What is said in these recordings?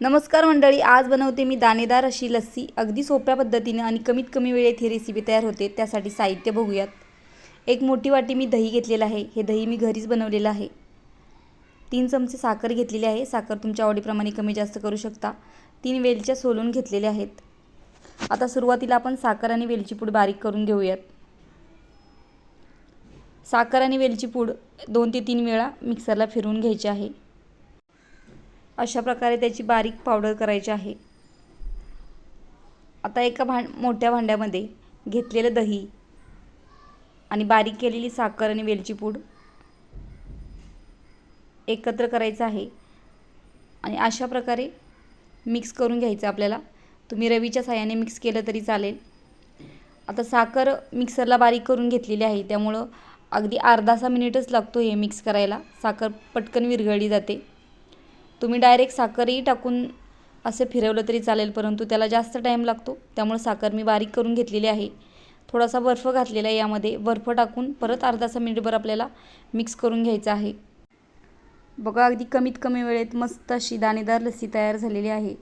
नमस्कार मंडळी आज बनवते मी दाणेदार अशी लस्सी. अगदी सोप्या पद्धतीने आणि कमीत कमी वेळेत ही रेसिपी तयार होते. त्यासाठी साहित्य बघूयात. एक मोठी वाटी मी दही घेतलेलं आहे. हे दही मी घरीच बनवलेलं आहे. तीन चमचे साखर घेतलेली आहे. साखर तुमच्या आवडीप्रमाणे कमी जास्त करू शकता. तीन वेलच्या सोलून घेतलेल्या आहेत. आता सुरुवातीला आपण साखर आणि वेलची पूड बारीक करून घेऊयात. साखर आणि वेलची पूड दोन ते तीन वेळा मिक्सरला फिरवून घ्यायची आहे. अशा प्रकारे त्याची बारीक पावडर करायची आहे. आता एका भांड मोठ्या भांड्यामध्ये घेतलेलं दही आणि बारीक केलेली साखर आणि वेलची पूड एकत्र करायचं आहे. आणि अशा प्रकारे मिक्स करून घ्यायचं आपल्याला. तुम्ही रवीच्या साह्याने मिक्स केलं तरी चालेल. आता साखर मिक्सरला बारीक करून घेतलेली आहे. त्यामुळं अगदी अर्धा सहा मिनिटच लागतो हे मिक्स करायला. साखर पटकन विरघळली जाते. तुम्ही डायरेक्ट साखरही टाकून असे फिरवलं तरी चालेल परंतु त्याला जास्त टाईम लागतो. त्यामुळे साखर मी बारीक करून घेतलेली आहे. थोडासा बर्फ घातलेला आहे यामध्ये. बर्फ टाकून परत अर्धासा मिनिटभर आपल्याला मिक्स करून घ्यायचं आहे. बघा अगदी कमीत कमी वेळेत मस्त अशी दाणेदार लस्सी तयार झालेली आहे.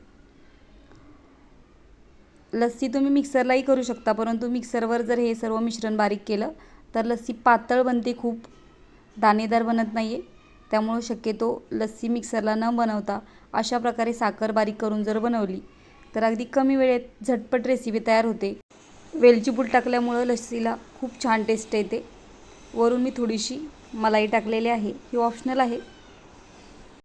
लस्सी तुम्ही मिक्सरलाही करू शकता परंतु मिक्सरवर जर हे सर्व मिश्रण बारीक केलं तर लस्सी पातळ बनते खूप. दाणेदार बनत नाही आहे त्यामुळं शक्यतो लस्सी मिक्सरला न बनवता अशा प्रकारे साखर बारीक करून जर बनवली तर अगदी कमी वेळेत झटपट रेसिपी तयार होते. वेलची पूड टाकल्यामुळं लस्सीला खूप छान टेस्ट येते. वरून मी थोडीशी मलाई टाकलेली आहे. ही ऑप्शनल आहे.